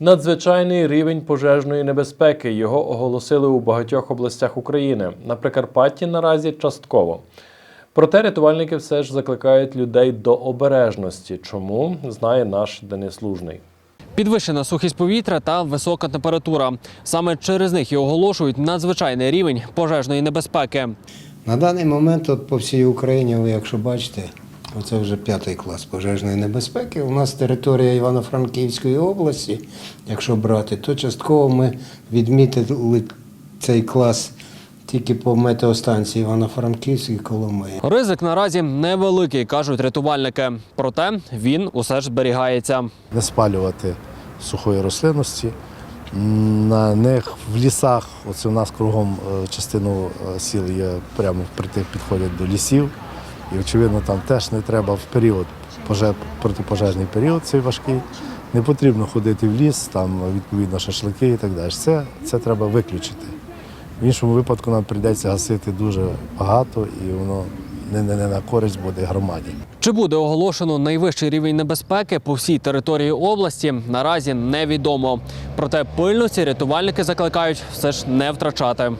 Надзвичайний рівень пожежної небезпеки його оголосили у багатьох областях України. На Прикарпатті наразі частково. Проте рятувальники все ж закликають людей до обережності. Чому знає наш Денис Лужний. Підвищена сухість повітря та висока температура. Саме через них і оголошують надзвичайний рівень пожежної небезпеки. На даний момент от по всій Україні, ви якщо бачите, оце вже п'ятий клас пожежної небезпеки. У нас територія Івано-Франківської області, якщо брати, то частково ми відмітили цей клас тільки по метеостанції Івано-Франківській Коломиї. Ризик наразі невеликий, кажуть рятувальники. Проте він усе ж зберігається. не спалювати сухої рослинності. На них в лісах, оце у нас кругом е, частину е, сіл є прямо впритик підходять до лісів. І очевидно, там теж не треба в період, поже- протипожежний період цей важкий. Не потрібно ходити в ліс, там відповідно шашлики і так далі. Це, це треба виключити. В іншому випадку нам прийдеться гасити дуже багато і воно не, не, не на користь буде громаді. Чи буде оголошено найвищий рівень небезпеки по всій території області, наразі невідомо. Проте пильності рятувальники закликають все ж не втрачати.